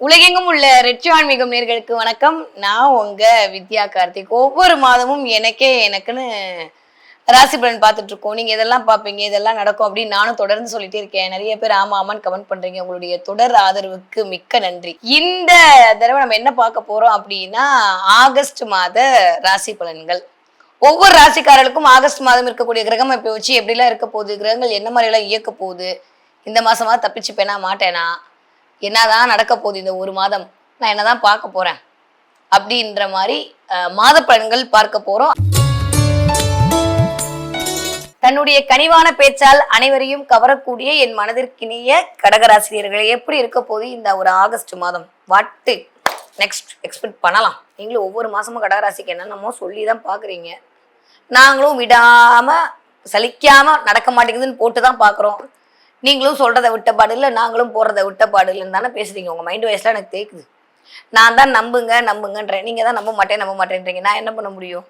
உலகெங்கும் உள்ள ரெட்சி ஆன்மீகம் நேர்களுக்கு வணக்கம். நான் உங்க வித்யா கார்த்திக். ஒவ்வொரு மாதமும் எனக்கே எனக்குன்னு ராசி பலன் பார்த்துட்டு இருக்கோம். நீங்க இதெல்லாம் பார்ப்பீங்க இதெல்லாம் நடக்கும் அப்படின்னு நானும் தொடர்ந்து சொல்லிட்டே இருக்கேன். நிறைய பேர் ஆமா ஆமான்னு கமெண்ட் பண்றீங்க. உங்களுடைய தொடர் ஆதரவுக்கு மிக்க நன்றி. இந்த தடவை நம்ம என்ன பார்க்க போறோம் அப்படின்னா ஆகஸ்ட் மாத ராசி பலன்கள். ஒவ்வொரு ராசிக்காரர்களுக்கும் ஆகஸ்ட் மாதம் இருக்கக்கூடிய கிரகம் இப்போ வச்சு எப்படிலாம் இருக்க போகுது கிரகங்கள் என்ன மாதிரி எல்லாம் இயக்க போகுது இந்த மாசமா தப்பிச்சுப்பேனா மாட்டேனா என்னதான் நடக்க போகுது இந்த ஒரு மாதம்? நான் என்னதான் பார்க்க போறேன்? அப்படின்ற மாதிரி மாத பலன்கள் பார்க்க போறோம். தன்னுடைய கனிவான பேச்சால் அனைவரையும் கவரக்கூடிய என் மனதிற்கினிய கடகராசிரியர்கள் எப்படி இருக்க போகுது இந்த ஒரு ஆகஸ்ட் மாதம்? வாட்டு நெக்ஸ்ட் எக்ஸ்பெக்ட் பண்ணலாம். நீங்களும் ஒவ்வொரு மாசமும் கடகராசிக்கு என்னென்னமோ சொல்லி தான் பார்க்குறீங்க. நாங்களும் விடாம சலிக்காம நடக்க மாட்டேங்குதுன்னு போட்டு தான் பார்க்குறோம். நீங்களும் சொல்றதை விட்ட பாடு இல்லை நாங்களும் போடுறத விட்ட பாடு இல்லைன்னு தானே பேசுறீங்க. உங்க மைண்ட் வயசுல எனக்கு தேக்குது நான் தான் நம்புங்க நம்புங்கன்றேன். நீங்க தான் நம்ப மாட்டேன் நம்ப மாட்டேன்றீங்க. நான் என்ன பண்ண முடியும்?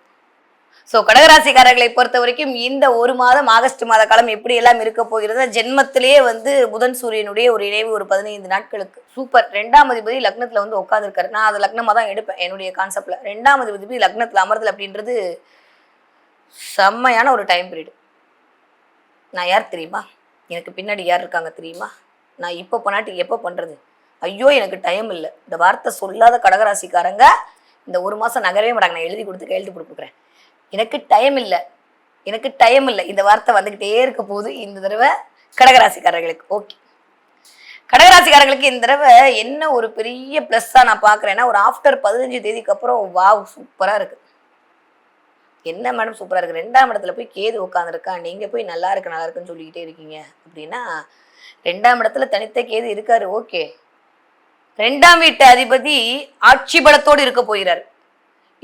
ஸோ கடகராசிக்காரர்களை பொறுத்த வரைக்கும் இந்த ஒரு மாதம் ஆகஸ்ட் மாத காலம் எப்படி எல்லாம் இருக்க போகிறது ஜென்மத்திலேயே வந்து புதன் சூரியனுடைய ஒரு இணைவு ஒரு பதினைந்து நாட்களுக்கு. சூப்பர் ரெண்டாம் அதிபதி லக்னத்துல வந்து உட்காந்துருக்காரு நான் அதை லக்னமாக தான் எடுப்பேன் என்னுடைய கான்செப்ட்ல ரெண்டாம் அதிபதி லக்னத்துல அமர்தல் அப்படின்றது செம்மையான ஒரு டைம் பீரியட் நான் யார் தெரியுமா? எனக்கு பின்னாடி யார் இருக்காங்க தெரியுமா? நான் இப்போ பண்ணாட்டி எப்போ பண்ணுறது ஐயோ எனக்கு டைம் இல்லை. இந்த வார்த்தை சொல்லாத கடகராசிக்காரங்க இந்த ஒரு மாதம் நகரவே மாட்டாங்க. நான் எழுதி கொடுத்து கையெழுத்து கொடுக்குறேன். எனக்கு டைம் இல்லை. எனக்கு டைம் இல்லை. இந்த வார்த்தை வந்துக்கிட்டே இருக்க போது இந்த தடவை கடகராசிக்காரர்களுக்கு. ஓகே கடகராசிக்காரர்களுக்கு இந்த தடவை என்ன ஒரு பெரிய ப்ளஸ்ஸாக நான் பார்க்குறேன்னா ஒரு ஆஃப்டர் பதினஞ்சு தேதிக்கு அப்புறம் வாவ் சூப்பராக இருக்குது என்ன மேடம் சூப்பராக இருக்குது ரெண்டாம் இடத்துல போய் கேது உட்காந்துருக்கா நீங்கள் போய் நல்லா இருக்கு நல்லா இருக்குன்னு சொல்லிக்கிட்டே இருக்கீங்க. அப்படின்னா ரெண்டாம் இடத்துல தனித்த கேது இருக்காரு ஓகே. ரெண்டாம் வீட்டு அதிபதி ஆட்சி பலத்தோடு இருக்க போகிறார்.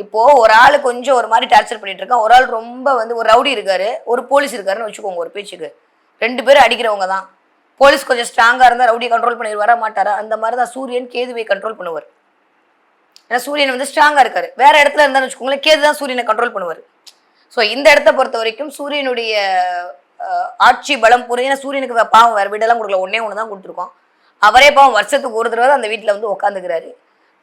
இப்போ ஒரு ஆள் கொஞ்சம் ஒரு மாதிரி டார்ச்சர் பண்ணிட்டு இருக்கான். ஒரு ஆள் ரொம்ப வந்து ஒரு ரவுடி இருக்காரு. ஒரு போலீஸ் இருக்காருன்னு வச்சுக்கோங்க ஒரு பேச்சுக்கு. ரெண்டு பேரும் அடிக்கிறவங்க தான். போலீஸ் கொஞ்சம் ஸ்ட்ராங்காக இருந்தால் ரவுடியை கண்ட்ரோல் பண்ணி வர மாட்டாரா? அந்த மாதிரி தான் சூரியன் கேதுவை கண்ட்ரோல் பண்ணுவார். ஏன்னா சூரியன் வந்து ஸ்ட்ராங்காக இருக்காரு. வேற இடத்துல இருந்தான்னு வச்சுக்கோங்களேன் கேது தான் சூரியனை கண்ட்ரோல் பண்ணுவார். ஸோ இந்த இடத்த பொறுத்த வரைக்கும் சூரியனுடைய ஆட்சி பலம் புரிய சூரியனுக்கு பாவம் வேறு வீடெல்லாம் கொடுக்கல. ஒன்னே ஒன்று தான் கொடுத்துருக்கோம். அவரே பாவம் வருஷத்துக்கு ஒரு தடவை அந்த வீட்டில் வந்து உட்காந்துக்கிறாரு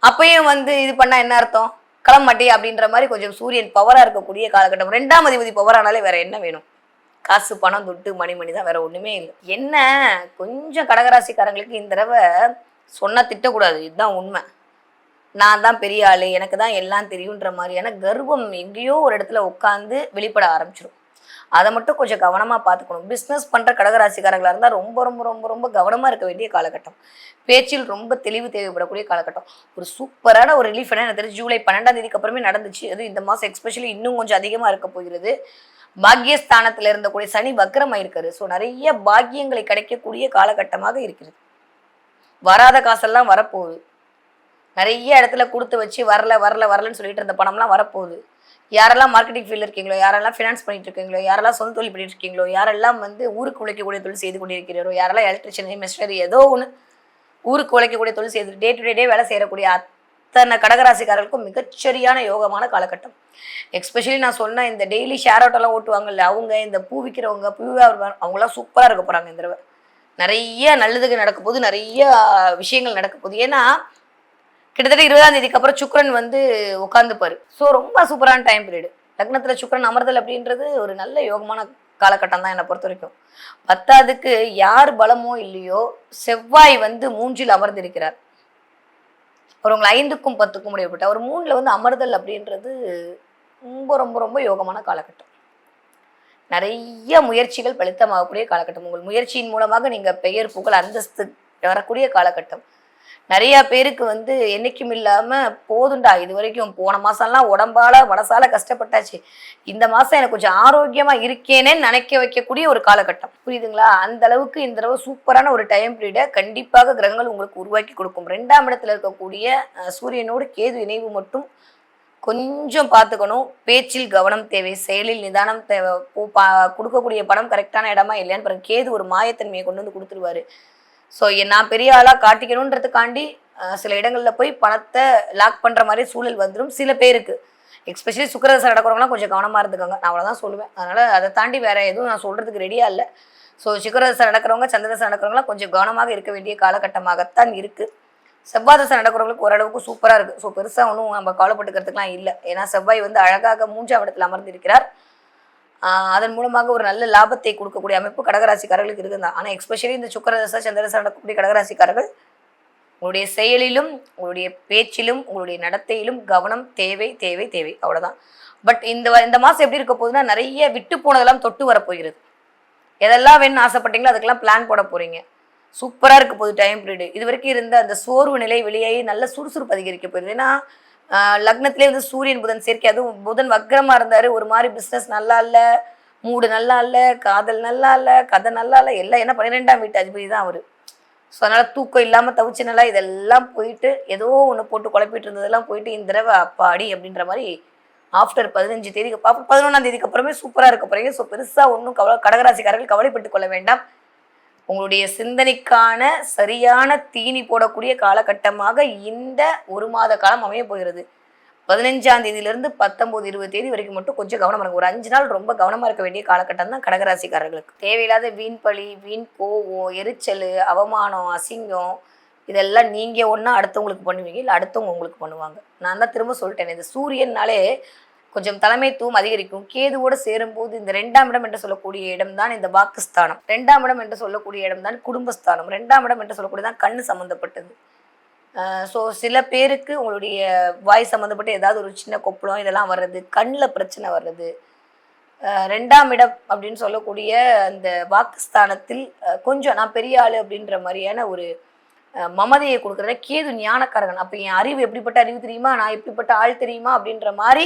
அப்பயும் வந்து இது பண்ணால் என்ன அர்த்தம்? கிளம்பட்டி அப்படின்ற மாதிரி கொஞ்சம் சூரியன் பவராக இருக்கக்கூடிய காலகட்டம். ரெண்டாம் அதிபதி பவரானாலே வேற என்ன வேணும்? காசு பணம் துட்டு மணி மணி தான் வேற ஒன்றுமே இல்லை. என்ன? கொஞ்சம் கடகராசிக்காரங்களுக்கு இந்த தடவை சொன்ன திட்டக்கூடாது. இதுதான் உண்மை. நான் தான் பெரிய ஆளு எனக்கு தான் எல்லாம் தெரியுன்ற மாதிரியான கர்வம் எங்கேயோ ஒரு இடத்துல உட்காந்து வெளிப்பட ஆரம்பிச்சிடும் அதை மட்டும் கொஞ்சம் கவனமாக பார்த்துக்கணும். பிஸ்னஸ் பண்ணுற கடகராசிக்காரங்களாக இருந்தால் ரொம்ப ரொம்ப ரொம்ப ரொம்ப கவனமாக இருக்க வேண்டிய காலகட்டம். பேச்சில் ரொம்ப தெளிவு தேவைப்படக்கூடிய காலகட்டம். ஒரு சூப்பரான ஒரு ரிலீஃப் என்ன எனக்கு தெரிஞ்சு ஜூலை பன்னெண்டாம் தேதிக்கு அப்புறமே நடந்துச்சு. அதுவும் இந்த மாதம் எக்ஸ்பெஷலி இன்னும் கொஞ்சம் அதிகமாக இருக்க போகிறது. பாக்கியஸ்தானத்தில் இருந்தக்கூடிய சனி வக்ரமாக இருக்காரு ஸோ நிறைய பாக்கியங்களை கிடைக்கக்கூடிய காலகட்டமாக இருக்கிறது. வராத காசெல்லாம் வரப்போகுது. நிறைய இடத்துல கொடுத்து வச்சு வரல வரல வரலன்னு சொல்லிட்டு இருந்த பணம்லாம் வரப்போகுது. யாரெல்லாம் மார்க்கெட்டிங் ஃபீல்டில் இருக்கீங்களோ யாரெல்லாம் ஃபினான்ஸ் பண்ணிட்டு இருக்கீங்களோ யாரெல்லாம் சொந்த தொழில் பண்ணிட்டு இருக்கீங்களோ யாரெல்லாம் வந்து ஊருக்கு உழைக்கக்கூடிய தொழில் செய்து கொண்டிருக்கிறீரோ யாரெல்லாம் எலக்ட்ரிஷியன் மிஷினரி ஏதோ ஒன்று ஊருக்கு உழைக்கக்கூடிய தொழில் செய்து டே டு டே டே வேலை செய்யக்கூடிய அத்தனை கடகராசிக்காரர்களுக்கும் மிகச்சரியான யோகமான காலகட்டம். எக்ஸ்பெஷலி நான் சொன்ன இந்த டெய்லி ஷேர் ஆட்டோலாம் ஓட்டுவாங்கல்ல அவங்க இந்த பூ விற்கிறவங்க பூ அவங்களாம் சூப்பராக இருக்க போகிறாங்க இந்த தடவை. நிறைய நல்லதுக்கு நடக்க போகுது நிறைய விஷயங்கள் நடக்க போகுது. ஏன்னா கிட்டத்தட்ட இருபதாம் தேதிக்கு அப்புறம் சுக்கிரன் வந்து உட்காந்துப்பாரு ஸோ ரொம்ப சூப்பரான டைம் பீரியடு லக்னத்தில் சுக்கிரன் அமர்தல் அப்படின்றது ஒரு நல்ல யோகமான காலகட்டம் தான் என்னை பொறுத்த வரைக்கும் பத்தாவதுக்கு யார் பலமோ இல்லையோ செவ்வாய் வந்து மூன்றில் அமர்ந்திருக்கிறார். அவர் உங்களை ஐந்துக்கும் பத்துக்கும் முடியப்பட்ட அவர் மூணில் வந்து அமர்தல் அப்படின்றது ரொம்ப ரொம்ப ரொம்ப யோகமான காலகட்டம். நிறைய முயற்சிகள் பலித்தமாகக்கூடிய காலகட்டம். உங்கள் முயற்சியின் மூலமாக நீங்கள் பெயர் புகழ் அந்தஸ்து வரக்கூடிய காலகட்டம். நிறைய பேருக்கு வந்து என்னைக்கும் இல்லாம போதுண்டா இது வரைக்கும் போன மாசம்லாம் உடம்பால மனசால கஷ்டப்பட்டாச்சு. இந்த மாசம் எனக்கு கொஞ்சம் ஆரோக்கியமா இருக்கேனே நினைக்க வைக்கக்கூடிய ஒரு காலகட்டம். புரியுதுங்களா? அந்த அளவுக்கு இந்த தடவை சூப்பரான ஒரு டைம் பீரியடை கண்டிப்பாக கிரகங்கள் உங்களுக்கு உருவாக்கி கொடுக்கும். ரெண்டாம் இடத்துல இருக்கக்கூடிய சூரியனோடு கேது இணைவு மட்டும் கொஞ்சம் பார்த்துக்கணும். பேச்சில் கவனம் தேவை செயலில் நிதானம் தேவை. கொடுக்கக்கூடிய பணம் கரெக்டான இடமா இல்லையான்னு பாருங்க. கேது ஒரு மாயத்தன்மையை கொண்டு வந்து கொடுத்துருவாரு. ஸோ நான் பெரிய ஆளாக காட்டிக்கணுன்றதுக்காண்டி சில இடங்களில் போய் பணத்தை லாக் பண்ணுற மாதிரி சூழல் வந்துடும் சில பேருக்கு. எக்ஸ்பெஷலி சுக்கரதசை நடக்கிறவங்களாம் கொஞ்சம் கவனமாக இருந்துக்கோங்க. நான் அவ்வளோதான் சொல்லுவேன். அதனால் அதை தாண்டி வேறு எதுவும் நான் சொல்கிறதுக்கு ரெடியாக இல்லை. ஸோ சுக்கரதசை நடக்கிறவங்க சந்திரதசை நடக்கிறவங்களாம் கொஞ்சம் கவனமாக இருக்க வேண்டிய காலகட்டமாகத்தான் இருக்குது செவ்வாதசை நடக்கிறவங்களுக்கு ஓரளவுக்கு சூப்பராக இருக்குது ஸோ பெருசாக ஒன்றும் நம்ம கவலைப்பட்டுக்கிறதுக்குலாம் இல்லை. ஏன்னா செவ்வாய் வந்து அழகாக மூன்றாம் இடத்துல அமர்ந்திருக்கிறார். அதன் மூலமாக ஒரு நல்ல லாபத்தை கொடுக்கக்கூடிய அமைப்பு கடகராசிக்காரர்களுக்கு இருக்குதான். ஆனால் எக்ஸ்பெஷலி இந்த சுக்கரதசா சந்திரதசா நடக்கக்கூடிய கடகராசிக்காரர்கள் உங்களுடைய செயலிலும் உங்களுடைய பேச்சிலும் உங்களுடைய நடத்தையிலும் கவனம் தேவை தேவை தேவை. அவ்வளோதான் பட் இந்த வ- இந்த மாதம் எப்படி இருக்க போகுதுன்னா நிறைய விட்டு போனதெல்லாம் தொட்டு வரப்போகிறது எதெல்லாம் வேணும்னு ஆசைப்பட்டீங்களோ அதுக்கெல்லாம் பிளான் போட போகிறீங்க சூப்பராக இருக்க போகுது டைம் பீரியடு இது வரைக்கும் இருந்த அந்த சோர்வு நிலை வெளியாகி நல்ல சுறுசுறுப்பு அதிகரிக்க போயிருது ஏன்னா லக்னத்திலே வந்து சூரியன் புதன் சேர்க்கை. அதுவும் புதன் வக்ரமா இருந்தாரு. ஒரு மாதிரி பிஸ்னஸ் நல்லா இல்லை. மூடு நல்லா இல்லை. காதல் நல்லா இல்லை. கதை நல்லா இல்லை. எல்லாம் என்ன பன்னிரெண்டாம் வீட்டு அதிபதி தான் அவரு. ஸோ அதனால தூக்கம் இல்லாமல் தவிச்சனால இதெல்லாம் போயிட்டு ஏதோ ஒன்று போட்டு குழப்பிட்டு இருந்ததெல்லாம் போயிட்டு இந்த தடவை அப்பாடி அப்படின்ற மாதிரி ஆஃப்டர் பதினஞ்சு தேதிக்கு அப்புறம் பதினொன்றாம் தேதிக்கு அப்புறமே சூப்பராக இருக்க போறீங்க. ஸோ பெருசாக ஒன்றும் கவலை கடகராசிக்காரர்கள் கவலைப்பட்டு கொள்ள வேண்டாம். உங்களுடைய சிந்தனைக்கான சரியான தீனி போடக்கூடிய காலகட்டமாக இந்த ஒரு மாத காலம் அமைய போகிறது. பதினஞ்சாம் தேதியிலிருந்து பத்தொம்போது இருபது தேதி வரைக்கும் மட்டும் கொஞ்சம் கவனமாக இருக்கும் ஒரு அஞ்சு நாள் ரொம்ப கவனமாக இருக்க வேண்டிய காலகட்டம் தான் கடகராசிக்காரர்களுக்கு. தேவையில்லாத வீண் பழி வீண் கோவம் எரிச்சல் அவமானம் அசிங்கம் இதெல்லாம் நீங்கள் ஒன்றா அடுத்தவங்களுக்கு பண்ணுவீங்க இல்லை அடுத்தவங்க உங்களுக்கு பண்ணுவாங்க. நான் தான் திரும்ப சொல்லிட்டேன் இந்த சூரியன்னாலே கொஞ்சம் தலைமைத்துவம் அதிகரிக்கும். கேதுவோடு சேரும்போது இந்த ரெண்டாம் இடம் என்று சொல்லக்கூடிய இடம் தான் இந்த வாக்குஸ்தானம். ரெண்டாம் இடம் என்று சொல்லக்கூடிய இடம் தான் குடும்பஸ்தானம். ரெண்டாம் இடம் என்று சொல்லக்கூடிய தான் கண்ணு சம்மந்தப்பட்டது ஸோ சில பேருக்கு உங்களுடைய வாய் சம்மந்தப்பட்ட ஏதாவது ஒரு சின்ன கொப்பளம் இதெல்லாம் வர்றது கண்ணில் பிரச்சனை வர்றது ரெண்டாம் இடம் அப்படின்னு சொல்லக்கூடிய அந்த வாக்குஸ்தானத்தில் கொஞ்சம் நான் பெரிய ஆள் அப்படின்ற மாதிரியான ஒரு மமதையை கொடுக்குறத கேது ஞானக்காரகன் அப்போ என் அறிவு எப்படிப்பட்ட அறிவு தெரியுமா? நான் எப்படிப்பட்ட ஆள் தெரியுமா? அப்படின்ற மாதிரி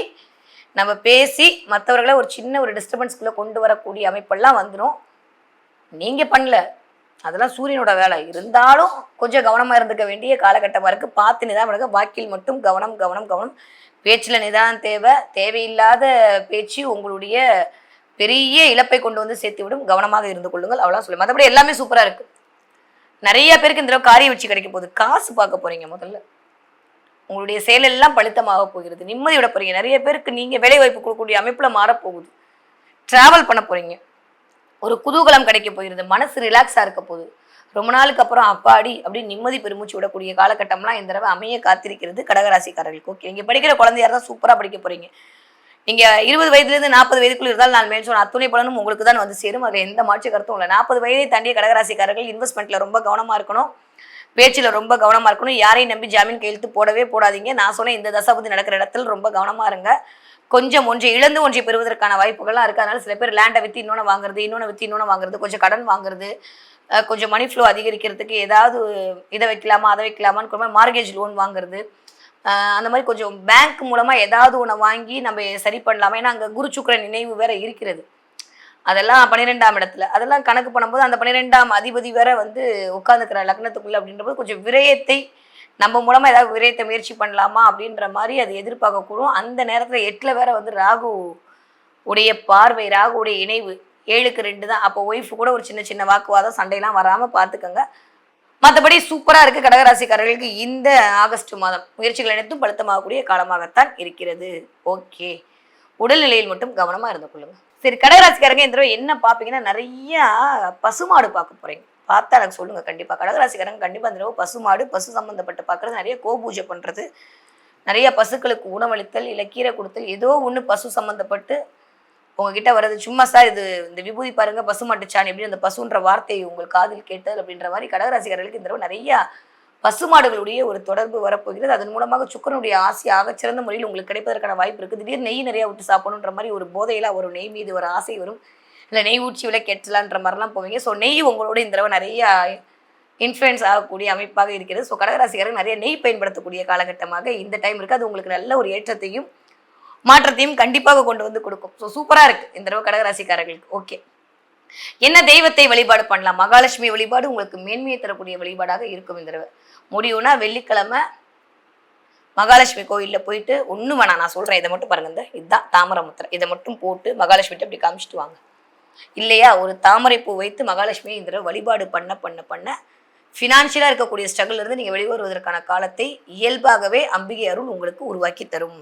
நம்ம பேசி மற்றவர்களை ஒரு சின்ன ஒரு டிஸ்டர்பன்ஸ்குள்ளே கொண்டு வரக்கூடிய அமைப்பெல்லாம் வந்துடும் நீங்கள் பண்ணல. அதெல்லாம் சூரியனோட வேலை. இருந்தாலும் கொஞ்சம் கவனமாக இருந்துக்க வேண்டிய காலகட்டமாக இருக்குது பார்த்து நிதானம் எடுக்க வாக்கில் மட்டும் கவனம் கவனம் கவனம். பேச்சில் நிதானம் தேவை. தேவையில்லாத பேச்சு உங்களுடைய பெரிய இழப்பை கொண்டு வந்து சேர்த்து விடும். கவனமாக இருந்து கொள்ளுங்கள். அவ்வளோ சொல்லு மற்றபடி எல்லாமே சூப்பராக இருக்குது நிறைய பேருக்கு இந்த காரிய வச்சு கிடைக்க போகுது. காசு பார்க்க போகிறீங்க முதல்ல. உங்களுடைய செயலெல்லாம் பலித்தமாக போகிறது. நிம்மதி விட போறீங்க. நிறைய பேருக்கு நீங்க வேலை வாய்ப்பு கொடுக்கக்கூடிய அமைப்புல மாறப் போகுது டிராவல் பண்ண போறீங்க. ஒரு குதூகலம் கிடைக்க போகிறது. மனசு ரிலாக்ஸாக இருக்க போகுது. ரொம்ப நாளுக்கு அப்புறம் அப்பாடி அப்படின்னு நிம்மதி பெருமூச்சு விடக்கூடிய காலகட்டம்லாம் இந்த தடவை அமைய காத்திருக்கிறது கடகராசிக்காரர்களுக்கு. ஓகே நீங்கள் படிக்கிற குழந்தையார் தான் சூப்பராக படிக்க போறீங்க. நீங்க இருபது வயதுலேருந்து நாற்பது வயதுக்குள்ள இருந்தால் நான் மேல் சொன்ன அத்துணை பலனும் உங்களுக்கு தான் வந்து சேரும். அதில் எந்த மாற்று கருத்தும் இல்லை. நாற்பது வயதை தாண்டிய கடகராசிக்காரர்கள் இன்வெஸ்ட்மெண்ட்ல ரொம்ப கவனமா இருக்கணும். பேச்சில் ரொம்ப கவனமாக இருக்கணும். யாரையும் நம்பி ஜாமீன் கையெழுத்து போடவே போடாதீங்க. நான் சொன்ன இந்த தசாபதி நடக்கிற இடத்துல ரொம்ப கவனமாக இருங்க. கொஞ்சம் ஒன்றை இழந்து ஒன்றை பெறுவதற்கான வாய்ப்புகள்லாம் இருக்குது அதனால சில பேர் லேண்டை விற்று இன்னொன்று வாங்குறது இன்னொன்று விற்று இன்னொன்று வாங்குறது கொஞ்சம் கடன் வாங்குறது கொஞ்சம் மணி ஃப்ளோ அதிகரிக்கிறதுக்கு ஏதாவது இதை வைக்கலாமா அதை வைக்கலாமான்னு கொஞ்சம் மார்கேஜ் லோன் வாங்குறது. அந்த மாதிரி கொஞ்சம் பேங்க் மூலமாக ஏதாவது ஒன்று வாங்கி நம்ம சரி பண்ணலாமா? ஏன்னா அங்கே குரு சுக்கிர நினைவு வேற இருக்கிறது. அதெல்லாம் பன்னிரெண்டாம் இடத்துல. அதெல்லாம் கணக்கு பண்ணும்போது அந்த பன்னிரெண்டாம் அதிபதி வேற வந்து உட்காந்துக்கிற லக்னத்துக்குள்ள அப்படின்றபோது கொஞ்சம் விரயத்தை நம்ம மூலமா ஏதாவது விரயத்தை முயற்சி பண்ணலாமா அப்படின்ற மாதிரி அது எதிர்பார்க்கக்கூடும். அந்த நேரத்துல எட்டுல வேற வந்து ராகு உடைய பார்வை ராகு உடைய இணைவு ஏழுக்கு ரெண்டு தான். அப்போ ஒய்ஃப் கூட ஒரு சின்ன சின்ன வாக்குவாதம் சண்டையெல்லாம் வராம பார்த்துக்கோங்க. மற்றபடி சூப்பராக இருக்குது கடகராசிக்காரர்களுக்கு இந்த ஆகஸ்ட் மாதம். முயற்சிகள் அனைத்தும் பழுத்தமாகக்கூடிய காலமாகத்தான் இருக்கிறது. ஓகே உடல்நிலையில் மட்டும் கவனமாக இருந்து கொள்ளுங்கள் சரி கடகராசிக்காரங்க இந்த தடவை என்ன பார்ப்பீங்கன்னா நிறைய பசுமாடு பார்க்க போறீங்க. பார்த்தா எனக்கு சொல்லுங்க கண்டிப்பாக கடகராசிக்காரங்க கண்டிப்பாக இந்த தடவை பசுமாடு பசு சம்மந்தப்பட்டு பார்க்குறது நிறைய கோபூஜை பண்ணுறது நிறைய பசுக்களுக்கு உணவளித்தல் இல்லை கீரை கொடுத்தல் ஏதோ ஒன்று பசு சம்மந்தப்பட்டு உங்ககிட்ட வர்றது. சும்மா சார் இது இந்த விபூதி பாருங்க பசு மாட்டுச்சான் எப்படி அந்த பசுன்ற வார்த்தையை உங்கள் காதில் கேட்டது அப்படின்ற மாதிரி கடகராசிக்காரர்களுக்கு இந்த தடவை நிறையா பசுமாடுகளுடைய ஒரு தொடர்பு வரப்போகிறது. அதன் மூலமாக சுக்கரனுடைய ஆசை ஆகச்சிறந்த முறையில் உங்களுக்கு கிடைப்பதற்கான வாய்ப்பு இருக்குது திடீர் நெய் நிறைய விட்டு சாப்பிடணுன்ற மாதிரி ஒரு போதையில ஒரு நெய் மீது ஒரு ஆசை வரும். இல்லை நெய் ஊற்றி விலை கெட்டலான்ற மாதிரிலாம் போவீங்க. ஸோ நெய் உங்களோட இந்த தடவை நிறைய இன்ஃப்ளூயன்ஸ் ஆகக்கூடிய அமைப்பாக இருக்கிறது. ஸோ கடகராசிக்காரங்க நிறைய நெய் பயன்படுத்தக்கூடிய காலகட்டமாக இந்த டைம் இருக்குது அது உங்களுக்கு நல்ல ஒரு ஏற்றத்தையும் மாற்றத்தையும் கண்டிப்பாக கொண்டு வந்து கொடுக்கும். ஸோ சூப்பராக இருக்குது இந்த தடவை கடகராசிக்காரர்களுக்கு. ஓகே என்ன தெய்வத்தை வழிபாடு பண்ணலாம்? மகாலட்சுமி வழிபாடு உங்களுக்கு மேன்மையை தரக்கூடிய வழிபாடாக இருக்கும் இந்த தடவை. முடியும்னா வெள்ளிக்கிழமை மகாலட்சுமி கோயிலில் போயிட்டு ஒன்றும் வேணாம் நான் சொல்கிறேன் இதை மட்டும் பாருங்க இந்த இதுதான் தாமரை முத்திரை. இதை மட்டும் போட்டு மகாலட்சுமிட்டு அப்படி காமிச்சிட்டு வாங்க. இல்லையா? ஒரு தாமரை பூ வைத்து மகாலட்சுமியை இந்த தடவை வழிபாடு பண்ண பண்ண பண்ண ஃபினான்ஷியலாக இருக்கக்கூடிய ஸ்ட்ரகிள் இருந்து நீங்கள் வெளிவருவதற்கான காலத்தை இயல்பாகவே அம்பிகை அருள் உங்களுக்கு உருவாக்கி தரும்.